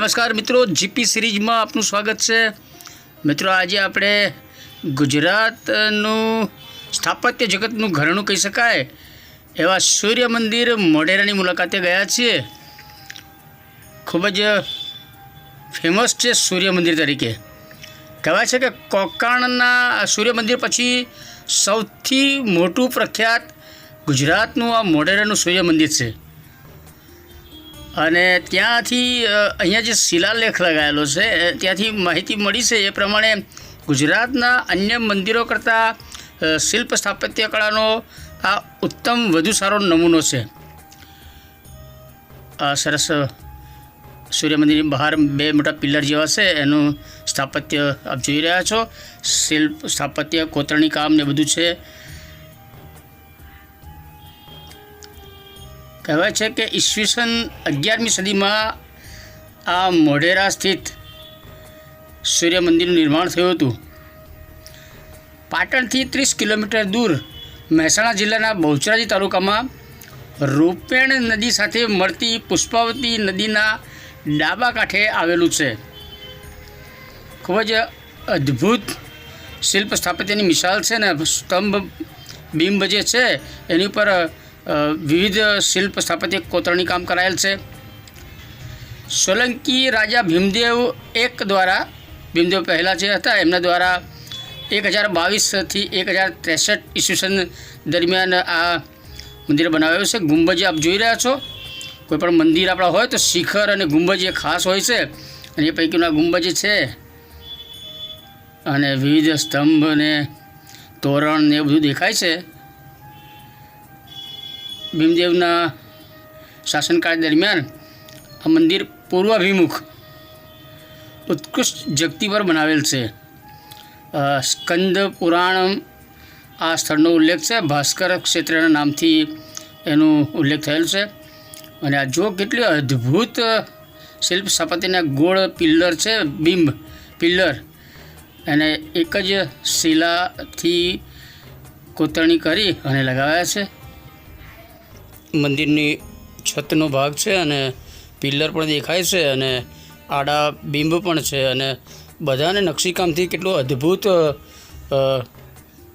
નમસ્કાર મિત્રો જીપી સિરીઝમાં આપનું સ્વાગત છે. મિત્રો, આજે આપણે ગુજરાતનું સ્થાપત્ય જગતનું ઘરણું કહી શકાય એવા સૂર્ય મંદિર મોઢેરાની મુલાકાતે ગયા છીએ. ખૂબ જ ફેમસ છે સૂર્ય મંદિર તરીકે. કહેવાય છે કે કોકાણના સૂર્ય મંદિર પછી સૌથી મોટું પ્રખ્યાત ગુજરાતનું આ મોઢેરાનું સૂર્ય મંદિર છે. અને ત્યાંથી અહીંયા જે શિલાલેખ લગાવેલો છે ત્યાંથી માહિતી મળી છે, એ પ્રમાણે ગુજરાતના અન્ય મંદિરો કરતાં શિલ્પ સ્થાપત્ય કળાનો આ ઉત્તમ વધુ સારો નમૂનો છે. આ સરસ સૂર્ય મંદિરની બહાર બે મોટા પિલર જેવા છે, એનું સ્થાપત્ય આપ જોઈ રહ્યા છો. શિલ્પ સ્થાપત્ય, કોતરણી કામ ને બધું છે. કહેવાય છે કે ઈસવીસન અગિયારમી સદીમાં આ મોઢેરા સ્થિત સૂર્ય મંદિરનું નિર્માણ થયું હતું. પાટણથી ત્રીસ કિલોમીટર દૂર મહેસાણા જિલ્લાના બહુચરાજી તાલુકામાં રૂપેણ નદી સાથે મળતી પુષ્પાવતી નદીના ડાબા કાંઠે આવેલું છે. ખૂબ જ અદ્ભુત શિલ્પ સ્થાપત્યની મિસાલ છે ને, સ્તંભ બિંબ જે છે, એની ઉપર વિવિધ શિલ્પ સ્થાપત્ય કોતરણી કામ કરાયેલ છે. સોલંકી રાજા ભીમદેવ એક દ્વારા, ભીમદેવ પહેલાં જે હતા, એમના દ્વારા એક હજાર બાવીસથી એક હજાર ત્રેસઠ ઈસવીસન દરમિયાન આ મંદિર બનાવ્યું છે. ગુંબજ આપ જોઈ રહ્યા છો. કોઈપણ મંદિર આપણા હોય તો શિખર અને ગુંબજ એ ખાસ હોય છે. અને એ પૈકીનો આ ગુંબજ છે. અને વિવિધ સ્તંભ ને તોરણ ને એ બધું દેખાય છે. ભીમદેવના શાસનકાળ દરમિયાન આ મંદિર પૂર્વાભિમુખ ઉત્કૃષ્ટ જગતિ પર બનાવેલ છે. સ્કંદ પુરાણ આ સ્થળનો ઉલ્લેખ છે. ભાસ્કર ક્ષેત્રના નામથી એનો ઉલ્લેખ થયેલ છે. અને આ જો કેટલી અદ્ભુત શિલ્પ સ્થાપત્યના ગોળ પિલ્લર છે, બિંબ પિલ્લર. એને એક જ શિલાથી કોતરણી કરી અને લગાવ્યા છે. મંદિરની છતનો ભાગ છે અને પિલ્લર પણ દેખાય છે અને આડા બિંબ પણ છે અને બધાને નકશીકામથી કેટલું અદ્ભુત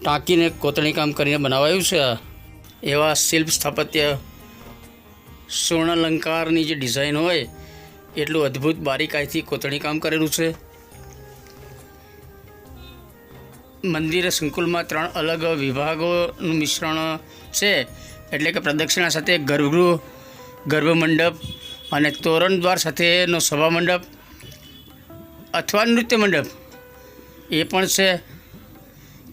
ટાંકીને કોતરણી કામ કરીને બનાવાયું છે એવા શિલ્પ સ્થાપત્ય સ્વર્ણાલંકારની જે ડિઝાઇન હોય, એટલું અદ્ભુત બારીકાઈથી કોતરણી કામ કરેલું છે. મંદિર સંકુલમાં ત્રણ અલગ વિભાગોનું મિશ્રણ છે. એટલે કે પ્રદક્ષિણા સાથે ગર્ભગૃહ ગર્ભમંડપ અને તોરણ દ્વાર સાથેનો સભા મંડપ અથવા નૃત્ય મંડપ એ પણ છે.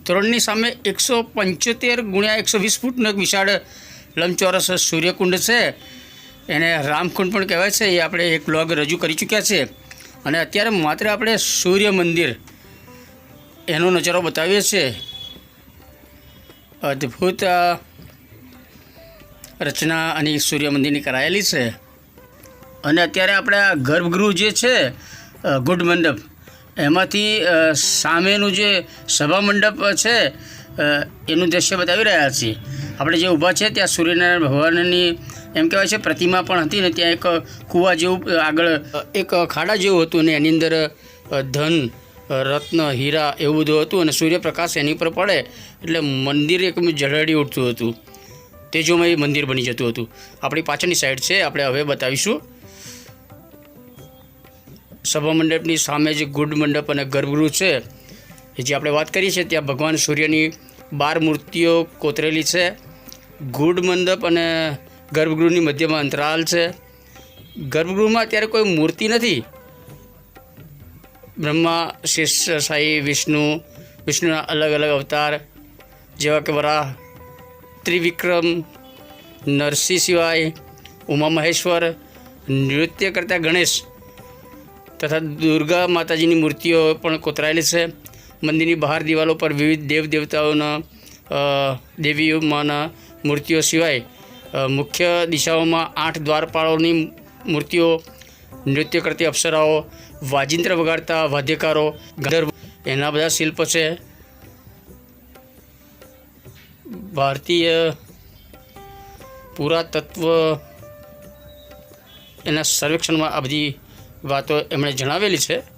તોરણની સામે એકસો પંચોતેર ગુણ્યા એકસો વીસ ફૂટનો એક વિશાળ લંબચોરસ સૂર્યકુંડ છે. એને રામકુંડ પણ કહેવાય છે. એ આપણે એક બ્લોગ રજૂ કરી ચૂક્યા છે. અને અત્યારે માત્ર આપણે સૂર્ય મંદિર એનો નજારો બતાવીએ છીએ. અદ્ભુત રચના અને સૂર્ય મંદિરની કરાયેલી છે. અને અત્યારે આપણે આ ગર્ભગૃહ જે છે ગુડ મંડપ, એમાંથી સામેનું જે સભા મંડપ છે એનું દ્રશ્ય બતાવી રહ્યા છીએ. આપણે જે ઊભા છે ત્યાં સૂર્યનારાયણ ભગવાનની એમ કહેવાય છે, પ્રતિમા પણ હતી ને ત્યાં એક કૂવા જેવું આગળ એક ખાડા જેવું હતું ને એની અંદર ધન રત્ન, હીરા એવું બધું હતું અને સૂર્યપ્રકાશ એની ઉપર પડે એટલે મંદિર એક ઝળહળી ઉઠતું હતું. તેજોમય મંદિર બની જતું હતું. આપણી પાછળની સાઈડ છે, આપણે હવે બતાવીશું. સભા મંડપની સામે જે ગુડ મંડપ અને ગર્ભગૃહ છે જે આપણે વાત કરીએ છીએ, ત્યાં ભગવાન સૂર્યની બાર મૂર્તિઓ કોતરેલી છે. ગુડ મંડપ અને ગર્ભગૃહની મધ્યમાં અંતરાલ છે. ગર્ભગૃહમાં અત્યારે કોઈ મૂર્તિ નથી. બ્રહ્મા, શિષ્ય, સાઈ, વિષ્ણુ, વિષ્ણુના અલગ અલગ અવતાર, જેવા કે વરાહ ત્રિવિક્રમ, નરસિંહ સિવાય, ઉમા મહેશ્વર, નૃત્ય કરતા ગણેશ તથા દુર્ગા માતાજીની મૂર્તિઓ પણ કોતરાયેલી છે. મંદિરની બહાર દિવાલો પર વિવિધ દેવ દેવતાઓના દેવીઓમાંના મૂર્તિઓ સિવાય મુખ્ય દિશાઓમાં આઠ દ્વારપાળોની મૂર્તિઓ, નૃત્ય કરતી અપ્સરાઓ, વાજિંત્ર વગાડતા વાદ્યકારો, ગંધર્વ એના બધા શિલ્પ છે. ભારતીય પુરાતત્વ એના સર્વેક્ષણમાં આ બધી વાતો એમણે જણાવેલી છે.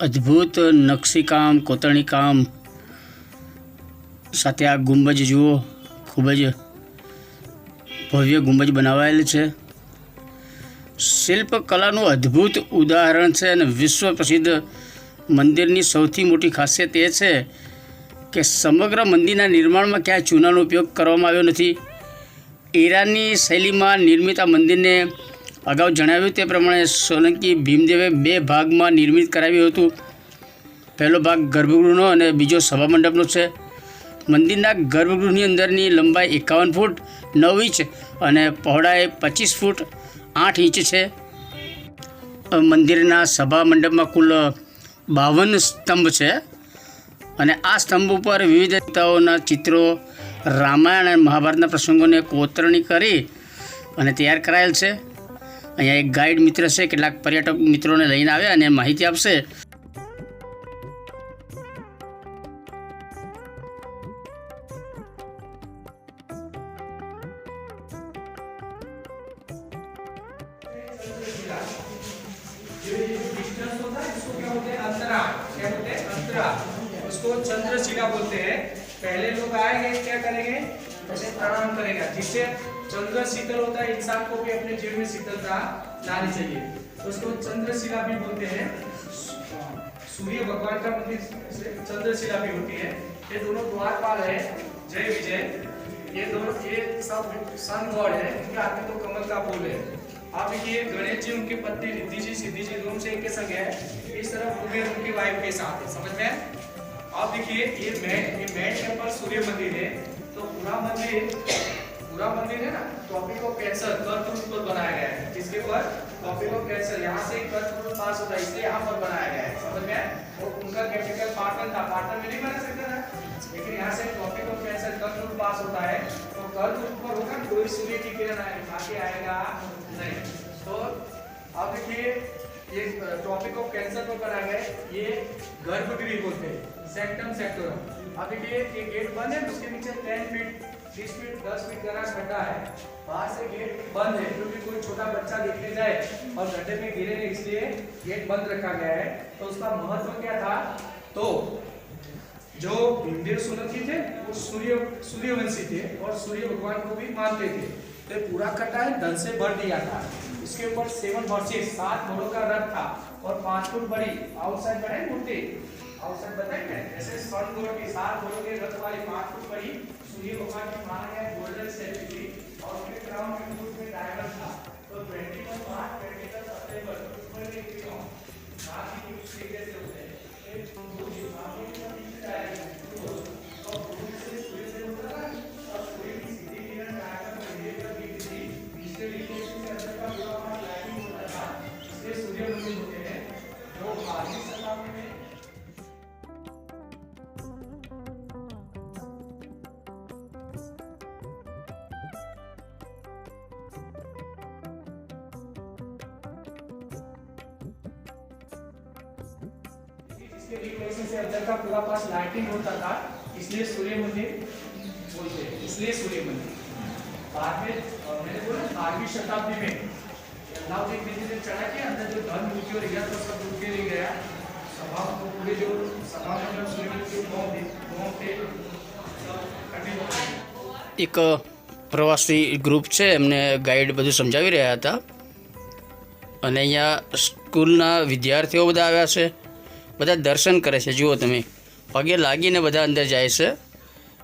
અદ્ભુત નકશીકામ, કોતરણીકામ સાથે આ ગુંબજ જુઓ, ખૂબ જ ભવ્ય ગુંબજ બનાવાયેલ છે. શિલ્પકલાનું અદ્ભુત ઉદાહરણ છે અને વિશ્વ પ્રસિદ્ધ મંદિરની સૌથી મોટી ખાસિયત એ છે કે સમગ્ર મંદિરના નિર્માણમાં ક્યાંય ચૂનાનો ઉપયોગ કરવામાં આવ્યો નથી. ઈરાનની શૈલીમાં નિર્મિત આ મંદિરને અગાઉ જણાવ્યું તે પ્રમાણે સોલંકી ભીમદેવે બે ભાગમાં નિર્મિત કરાવ્યું હતું. પહેલો ભાગ ગર્ભગૃહનો અને બીજો સભામંડપનો છે. મંદિરના ગર્ભગૃહની અંદરની લંબાઈ એકાવન ફૂટ, નવ ઇંચ અને પહોળાઈ પચીસ ફૂટ, આઠ ઇંચ છે. મંદિરના સભા મંડપમાં કુલ બાવન સ્તંભ છે અને આ સ્તંભ ઉપર વિવિધ દેવતાઓના ચિત્રો, રામાયણ અને મહાભારતના પ્રસંગોને કોતરણી કરી અને તૈયાર કરાયેલ છે. અહીંયા એક ગાઈડ મિત્ર છે કેટલાક પર્યટક મિત્રોને લઈને આવ્યા અને માહિતી આપશે डिस्टेंस होता है इसको क्या बोलते हैं अंतरा क्या बोलते हैं अंतरा उसको चंद्रशिला बोलते हैं पहले लोग आएंगे क्या करेंगे ऐसे प्रणाम करेगा जिससे चंद्र शीतल होता है, इंसान को भी अपने जीवन में शीतलता लानी चाहिए। तो उसको चंद्रशिला भी बोलते हैं। सूर्य भगवान का मंदिर चंद्रशिला भी होती है। ये दोनों द्वारपाल है। जय विजय। ये दोनों, ये सब सन गॉड है। इनके हाथ में तो कमल का फूल है। आप देखिए गणेश जी उनकी पत्नी रिद्धि जी सिद्धि जी दोनों से एक के संग है। इस तरफ़ कुबेर उनकी वाइफ के साथ है। समझ में आप देखिए, ये मैट ये के ऊपर सूर्य मंदिर है। तो पूरा मंदिर पूरा मंदिर है ना टॉपिक ऑफ़ कैंसर कर्क रूप पर बनाया गया है। जिसके ऊपर? टॉपिक ऑफ़ कैंसर यहाँ से कर्क रूप पास होता है, इसलिए यहाँ पर बनाया गया है। समझ में आया? और उनका कैपिटल पाटन था पाटन में नहीं बना सकता था लेकिन यहाँ से टॉपिक ऑफ़ कैंसर कर्क रूप पास होता है। तो कर्क रूप पर होगा, कोई सूर्य की किरण आगे आएगा। नहीं। तो अब देखिए, ये टॉपिक ऑफ़ कैंसर पर बनाया गया ये गर्भगृह बोलते हैं सेक्टम सेक्टोरम अब देखिए, ये गेट बंद है, उसके नीचे 10 फीट 20 फीट 10 फीट गहरा गड्ढा है। बाहर से गेट बंद है, क्योंकि कोई छोटा बच्चा देखने जाए और गड्ढे में गिरे नहीं, इसलिए गेट बंद रखा गया है। तो उसका महत्व क्या था? तो जो भीमदेव सोलंकी थे, वो सूर्य, सूर्यवंशी थे और सूर्य भगवान को भी मानते थे। तो पूरा कटा है धन से भर दिया था। इसके ऊपर सेवन वर्सेस सात घोड़ों का रथ था और पाँच फुट बड़ी आउटसाइड बनाई मूर्ति। आउटसाइड बताए जैसे स्वर्ण घोड़ों की सात घोड़ों के रथ वाली पाँच फुट बड़ी सूर्य भगवान की माना गया गोल्डन सेल्फी थी और उसके क्राउन के फुट में डायमंड था तो twenty one March twenty one सितंबर ऊपर में क्राउन सात ही कुछ तरीके इसके रिलेशन से अंदर का पूरा पास लाइटिंग होता था इसलिए सूर्य मंदिर बोलते हैं इसलिए सूर्य मंदिर बाद में अ, मैंने बोला बारहवीं शताब्दी में अल्लाउद्दीन खिलजी ने चढ़ा के अंदर जो धन मूर्ति और यह तो सब डूब के ले गया सभा को पूरे जो सभा मंडप सूर्य मंदिर के नौ दिन नौ थे सब कटे हो गए એક પ્રવાસી ગ્રુપ છે એમને ગાઈડ બધું સમજાવી રહ્યા હતા અને અહીંયા સ્કૂલના વિદ્યાર્થીઓ બધા આવ્યા છે બધા દર્શન કરે છે. જુઓ તમે. પગે લાગીને બધા અંદર જાય છે.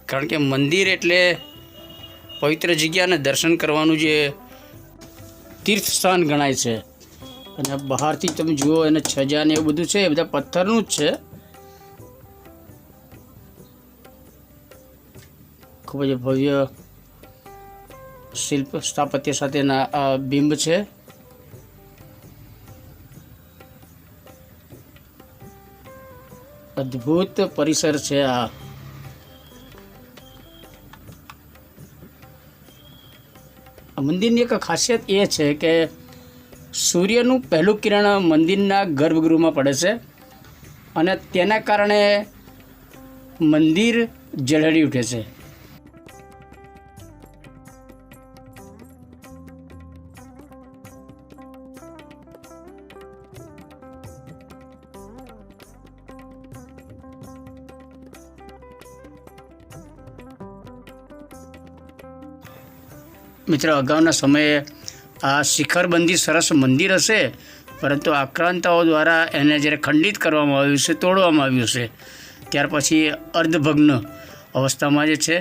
કારણ કે મંદિર એટલે પવિત્ર જગ્યાને દર્શન કરવાનું જે તીર્થ સ્થાન ગણાય છે. અને બહારથી તમે જુઓ એને છજા ને એવું બધું છે, એ બધા પથ્થરનું જ છે. ખૂબ જ ભવ્ય શિલ્પ સ્થાપત્ય સાથેના બિંબ છે. અદ્ભુત પરિસર છે આ. મંદિરની એક ખાસિયત એ છે કે સૂર્યનું પહેલું કિરણ મંદિરના ગર્ભગૃહમાં પડે છે અને તેના કારણે મંદિર ઝળહળી ઉઠે છે. મિત્રો, અગાઉના સમયે આ શિખરબંધી સરસ મંદિર હશે, પરંતુ આક્રાંતાઓ દ્વારા એને જ્યારે ખંડિત કરવામાં આવ્યું છે, તોડવામાં આવ્યું છે, ત્યાર પછી અર્ધભગ્ન અવસ્થામાં જે છે,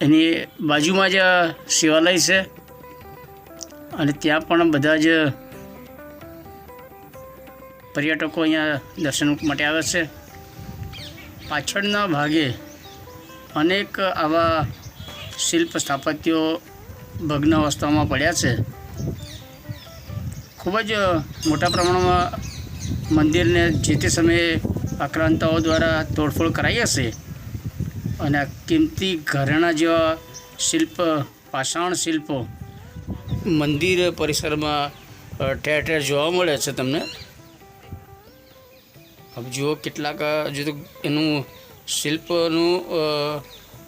એની બાજુમાં જ શિવાલય છે, અને ત્યાં પણ બધા જ પર્યટકો અહીંયા દર્શન માટે આવે છે. પાછળના ભાગે અનેક આવા શિલ્પ સ્થાપત્યો ભગ્ન અવસ્થામાં પડ્યા છે. ખૂબ જ મોટા પ્રમાણમાં મંદિરને જે તે સમયે આક્રાંતાઓ દ્વારા તોડફોડ કરાઈ હશે અને આ કિંમતી ઘરેણા જેવા શિલ્પ, પાષાણ શિલ્પો મંદિર પરિસરમાં ઠેર ઠેર જોવા મળે છે તમને. હવે જુઓ કેટલાક જો એનું શિલ્પનું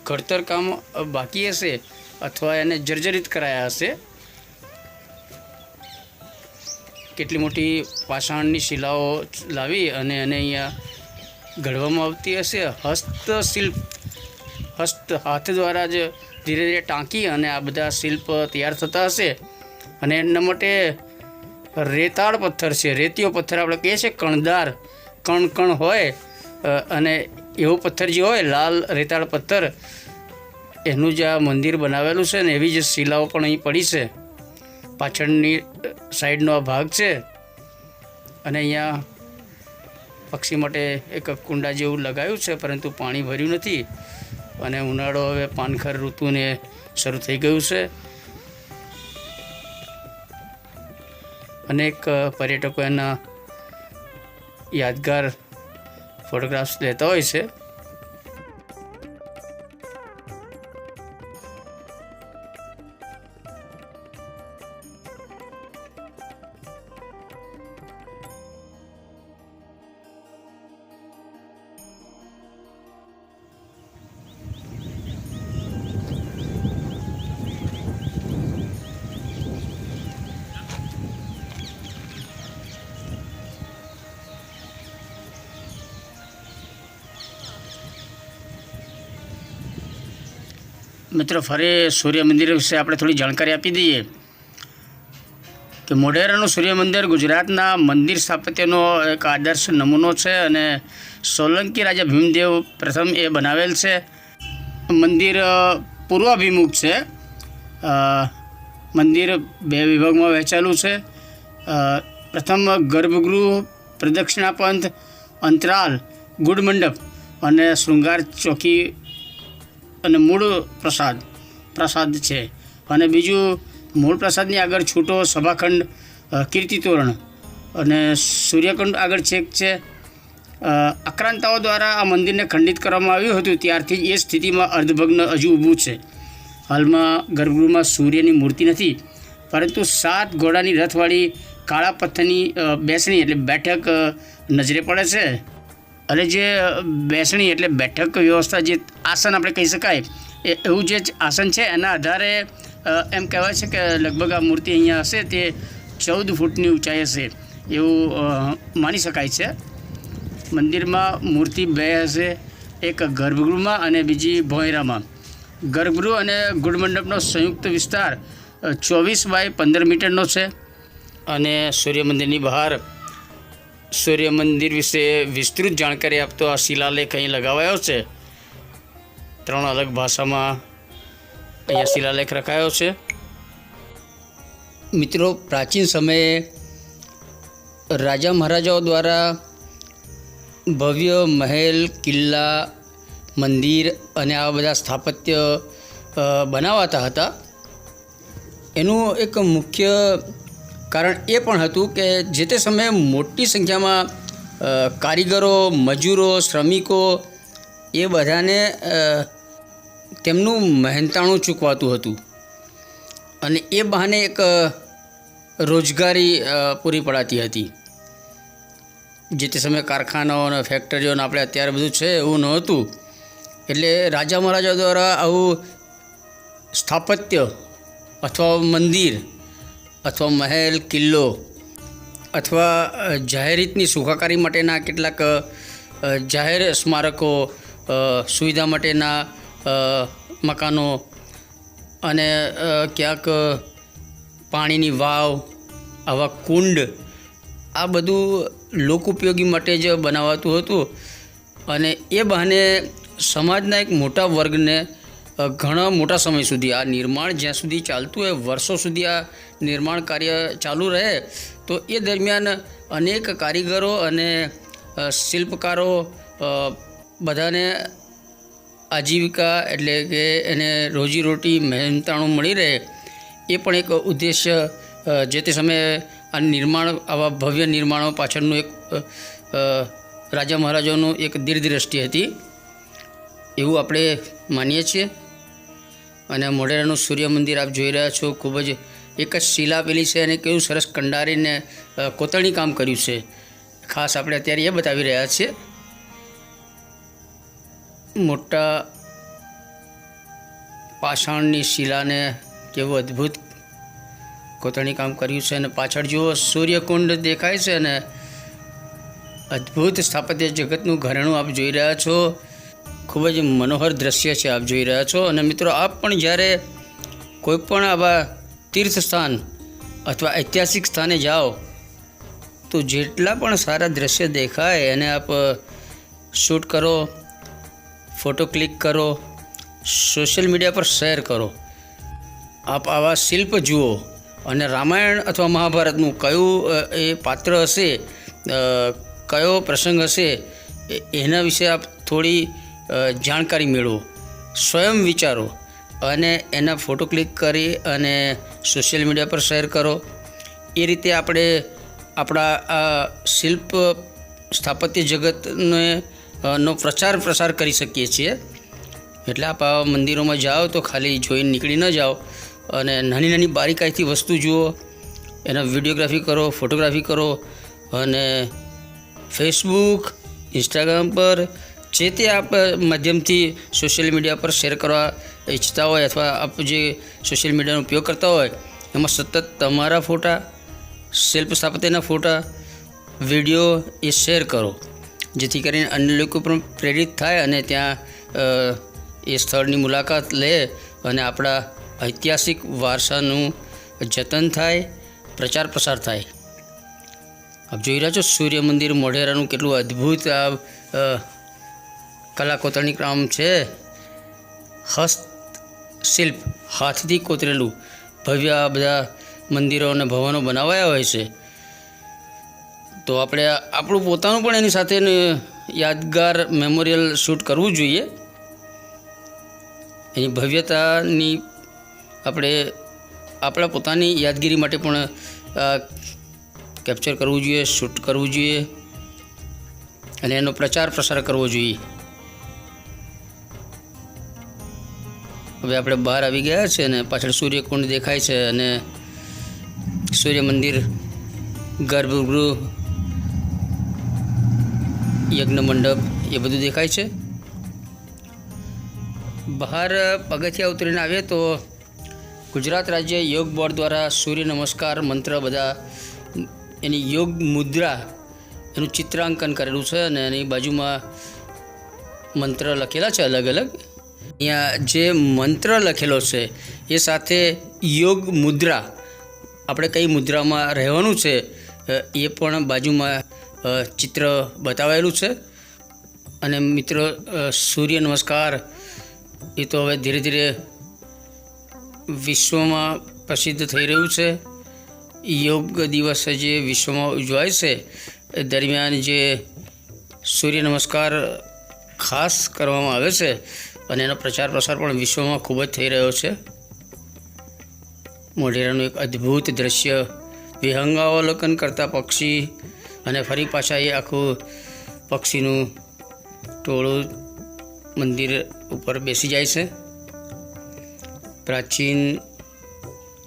ઘડતર કામ બાકી હશે. અથવા એને જર્જરિત કરાયા હશે. કેટલી મોટી પાષાણની શિલાઓ લાવી અને એને અહીંયા ઘડવામાં આવતી હશે. હસ્તશિલ્પ, હસ્ત હાથ દ્વારા જ ધીરે ધીરે ટાંકી અને આ બધા શિલ્પ તૈયાર થતા હશે. અને એના માટે રેતાળ પથ્થર છે. રેતીયો પથ્થર આપણે કહીએ છીએ, કણદાર કણ કણ હોય અને એવો પથ્થર જે હોય, લાલ રેતાળ પથ્થર એનું જે આ મંદિર બનાવેલું છે ને, એવી જ શિલાઓ પણ અહીં પડી છે. પાછળની સાઈડનો આ ભાગ છે. અને અહીંયા પક્ષી માટે એક કુંડા જેવું લગાવ્યું છે, પરંતુ પાણી ભર્યું નથી. અને ઉનાળો હવે પાનખર ઋતુને શરૂ થઈ ગયું છે. અનેક પર્યટકો એના યાદગાર ફોટોગ્રાફ્સ લેતા હોય છે. મિત્રો, ફરી સૂર્ય મંદિર વિશે આપણે થોડી જાણકારી આપી દઈએ કે મોઢેરાનું સૂર્ય મંદિર ગુજરાતના મંદિર સ્થાપત્યનો એક આદર્શ નમૂનો છે અને સોલંકી રાજા ભીમદેવ પ્રથમ એ બનાવેલ છે. મંદિર પૂર્વાભિમુખ છે. મંદિર બે વિભાગમાં વહેંચાયેલું છે. પ્રથમ ગર્ભગૃહ પ્રદક્ષિણા પંથ અંતરાલ ગુડ મંડપ અને શૃંગાર ચોકી અને મૂળ પ્રસાદ પ્રસાદ છે. અને બીજું, મૂળ પ્રસાદની આગળ છૂટો સભાખંડ કીર્તિ કીર્તિતોરણ અને સૂર્યકુંડ આગળ છેક છે. આક્રાંતાઓ દ્વારા આ મંદિરને ખંડિત કરવામાં આવ્યું હતું, ત્યારથી જ એ સ્થિતિમાં અર્ધભગ્ન હજુ ઊભું છે. હાલમાં ગર્ભગૃહમાં સૂર્યની મૂર્તિ નથી, પરંતુ સાત ઘોડાની રથવાળી કાળા પથ્થરની બેસણી એટલે બેઠક નજરે પડે છે. અને જે બેસણી એટલે બેઠક વ્યવસ્થા જે આસન આપણે કહી શકાય, એ એવું જે આસન છે, એના આધારે એમ કહેવાય છે કે લગભગ આ મૂર્તિ અહીંયા હશે, તે ચૌદ ફૂટની ઊંચાઈ હશે એવું માની શકાય છે. મંદિરમાં મૂર્તિ બે હશે, એક ગર્ભગૃહમાં અને બીજી ભોંયરામાં. ગર્ભગૃહ અને ગુડમંડપનો સંયુક્ત વિસ્તાર ચોવીસ બાય પંદર મીટરનો છે અને સૂર્ય મંદિરની બહાર સૂર્ય મંદિર વિશે વિસ્તૃત જાણકારી આપતો આ શિલાલેખ અહીં લગાવાયો છે. ત્રણ અલગ ભાષામાં અહીંયા શિલાલેખ રખાયો છે. મિત્રો, પ્રાચીન સમયે રાજા મહારાજાઓ દ્વારા ભવ્ય મહેલ, કિલ્લા, મંદિર અને આવા બધા સ્થાપત્ય બનાવાતા હતા. એનું એક મુખ્ય કારણ એ પણ હતું કે જે તે સમયે મોટી સંખ્યામાં કારીગરો, મજૂરો, શ્રમિકો એ બધાને તેમનું મહેનતાણું ચૂકવાતું હતું. અને એ બહાને એક રોજગારી પૂરી પડાતી હતી. જે તે સમયે કારખાનાઓ અને ફેક્ટરીઓ આપણે અત્યારે બધું છે એવું નહોતું. એટલે રાજા મહારાજા દ્વારા આવું સ્થાપત્ય અથવા મંદિર અથવા મહેલ, કિલ્લો અથવા જાહેરિતની જાહેર રીતની સુખાકારી માટેના કેટલાક જાહેર સ્મારકો સુવિધા માટેના મકાનો અને ક્યાંક પાણીની વાવ, આવા કુંડ, આ બધું લોક ઉપયોગી માટે જ બનાવાતું હતું. અને એ બહાને સમાજના એક મોટા વર્ગને ઘણા મોટા સમય સુધી આ નિર્માણ જ્યાં સુધી ચાલતું હોય, વર્ષો સુધી આ નિર્માણ કાર્ય ચાલુ રહે, તો એ દરમિયાન અનેક કારીગરો અને શિલ્પકારો બધાને આજીવિકા એટલે કે એને રોજીરોટી મહેનતાણું મળી રહે, એ પણ એક ઉદ્દેશ્ય જે તે સમયે આ નિર્માણ, આવા ભવ્ય નિર્માણો પાછળનું એક રાજા મહારાજાનું એક દીર્ઘદ્રષ્ટિ હતી. એવું આપણે માનીએ છીએ. અને મોઢેરાનું સૂર્ય મંદિર આપ જોઈ રહ્યા છો. ખૂબ જ એક જ શિલા પેલી છે અને કેવું સરસ કંડારીને કોતરણી કામ કર્યું છે. ખાસ આપણે અત્યારે એ બતાવી રહ્યા છીએ. મોટા પાષાણની શિલાને કેવું અદ્ભુત કોતરણી કામ કર્યું છે અને પાછળ જુઓ, સૂર્યકુંડ દેખાય છે અને અદ્ભુત સ્થાપત્ય જગતનું ઘરેણું આપ જોઈ રહ્યા છો. ખૂબ જ મનોહર દ્રશ્ય છે આપ જોઈ રહ્યા છો. અને મિત્રો, આપ પણ જ્યારે કોઈ પણ આવા તીર્થ સ્થાન અથવા ઐતિહાસિક સ્થાને જાઓ, તો જેટલા પણ સારા દ્રશ્ય દેખાય, એને આપ શૂટ કરો, ફોટો ક્લિક કરો, સોશિયલ મીડિયા પર શેર કરો. આપ આવા શિલ્પ જુઓ અને રામાયણ અથવા મહાભારતનું કયું એ પાત્ર હશે કયો પ્રસંગ હશે એના વિશે આપ થોડી જાણકારી મેળવો, સ્વયં વિચારો અને એના ફોટો ક્લિક કરી અને સોશિયલ મીડિયા પર શેર કરો. એ રીતે આપણે આપણા આ શિલ્પ સ્થાપત્ય જગતને નો પ્રચાર પ્રસાર કરી શકીએ છીએ. એટલે આપ આવા મંદિરોમાં જાઓ તો ખાલી જોઈને નીકળી ન જાઓ અને નાની નાની બારીકાઈથી વસ્તુ જુઓ, એના વિડીયોગ્રાફી કરો, ફોટોગ્રાફી કરો અને ફેસબુક, ઇન્સ્ટાગ્રામ પર જે તે આપ માધ્યમથી સોશિયલ મીડિયા પર શેર કરવા ઈચ્છતા હોય અથવા આપ જે સોશિયલ મીડિયાનો ઉપયોગ કરતા હોય એમાં સતત તમારા ફોટા શિલ્પ સ્થાપત્યના ફોટા વીડિયો એ શેર કરો. જેથી કરીને અન્ય લોકો પણ પ્રેરિત થાય અને ત્યાં અ, એ સ્થળની મુલાકાત લે અને આપણા ઐતિહાસિક વારસાનું જતન થાય પ્રચાર પ્રસાર થાય. આપ જોઈ રહ્યા છો સૂર્ય મંદિર મોઢેરાનું કેટલું અદ્ભુત આ અ, કલા કોતરણી કામ છે. હસ્ત શિલ્પ હાથથી કોતરેલું. ભવ્ય આ બધા મંદિરો અને ભવનો બનાવાયા હોય છે. તો આપણે આપણું પોતાનું પણ એની સાથે યાદગાર મેમોરિયલ શૂટ કરવું જોઈએ. એની ભવ્યતાની આપણે આપણા પોતાની યાદગીરી માટે પણ કેપ્ચર કરવું જોઈએ, શૂટ કરવું જોઈએ. અને એનો પ્રચાર પ્રસાર કરવો જોઈએ. હવે આપણે બહાર આવી ગયા છે અને પાછળ સૂર્યકુંડ દેખાય છે અને સૂર્ય મંદિર, ગર્ભગૃહ, યજ્ઞ મંડપ એ બધું દેખાય છે. બહાર પગથિયા ઉતરીને આવીએ તો ગુજરાત રાજ્ય યોગ બોર્ડ દ્વારા સૂર્ય નમસ્કાર મંત્ર બધા એની યોગ મુદ્રા એનું ચિત્રાંકન કરેલું છે અને એની બાજુમાં મંત્ર લખેલા છે અલગ અલગ અહીંયા જે મંત્ર લખેલો છે, એ સાથે યોગ મુદ્રા, આપણે કઈ મુદ્રામાં રહેવાનું છે એ પણ બાજુમાં ચિત્ર બતાવાયેલું છે. અને મિત્રો સૂર્ય નમસ્કાર, એ તો હવે ધીરે ધીરે વિશ્વમાં પ્રસિદ્ધ થઈ રહ્યું છે. યોગ દિવસ જે વિશ્વમાં ઉજવાય છે દરમિયાન જે સૂર્ય નમસ્કાર ખાસ કરવામાં આવે છે અને એનો પ્રચાર પ્રસાર પણ વિશ્વમાં ખૂબ જ થઈ રહ્યો છે. મોઢેરાનું એક અદ્ભુત દ્રશ્ય, વિહંગાવલોકન કરતા પક્ષી અને ફરી પાછા એ આખું પક્ષીનું ટોળું મંદિર ઉપર બેસી જાય છે. પ્રાચીન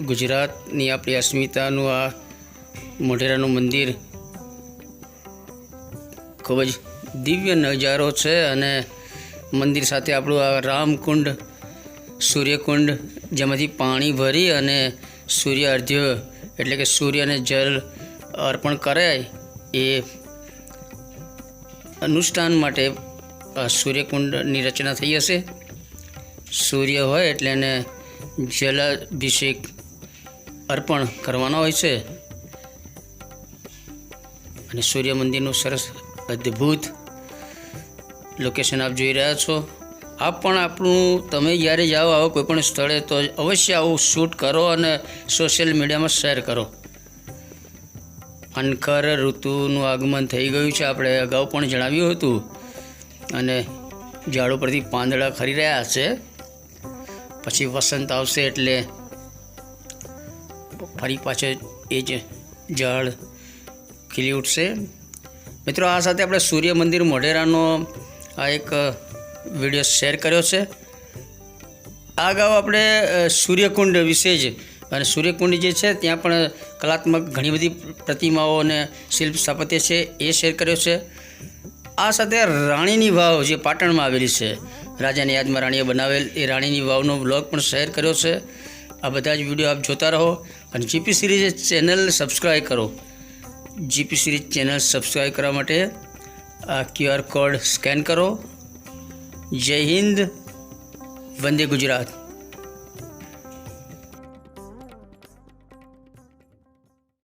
ગુજરાતની આપણી અસ્મિતાનું આ મોઢેરાનું મંદિર ખૂબ જ દિવ્ય નજારો છે અને મંદિર સાથે આપણું આ રામકુંડ, સૂર્યકુંડ, જેમાંથી પાણી ભરી અને સૂર્ય અર્ધ્ય, એટલે કે સૂર્યને જલ અર્પણ કરાય એ અનુષ્ઠાન માટે સૂર્યકુંડની રચના થઈ હશે. સૂર્ય હોય એટલે એને જલાભિષેક અર્પણ કરવાનો હોય છે. અને સૂર્ય મંદિરનું સરસ અદ્ભુત લોકેશન આપ જોઈ રહ્યા છો. આપ પણ આપણું, તમે જ્યારે જાઓ આવો કોઈ પણ સ્થળે, તો અવશ્ય આવું શૂટ કરો અને સોશિયલ મીડિયામાં શેર કરો. અનખર ઋતુનું આગમન થઈ ગયું છે, આપણે અગાઉ પણ જણાવ્યું હતું. અને ઝાડ ઉપરથી પાંદડા ખરી રહ્યા છે. પછી વસંત આવશે એટલે ફરી પાછળ એ જ ઝાડ ખીલી ઉઠશે. મિત્રો, આ સાથે આપણે સૂર્ય મંદિર મોઢેરાનો આ એક વીડિયો શેર કર્યો છે. આ અગાઉ આપણે સૂર્યકુંડ વિશે જ, અને સૂર્યકુંડ જે છે, ત્યાં પણ કલાત્મક ઘણી બધી પ્રતિમાઓ અને શિલ્પ સ્થાપત્ય છે, એ શેર કર્યો છે. આ સાથે રાણીની વાવ જે પાટણમાં આવેલી છે, રાજાની યાદમાં રાણીએ બનાવેલ એ રાણીની વાવનો બ્લોગ પણ શેર કર્યો છે. આ બધા જ વીડિયો આપ જોતા રહો, અને જીપી સિરીઝ ચેનલ સબસ્ક્રાઈબ કરો. જીપી સિરીઝ ચેનલ સબસ્ક્રાઈબ કરવા માટે આ ક્યુઆર કોડ સ્કેન કરો. જય હિન્દ. વંદે ગુજરાત.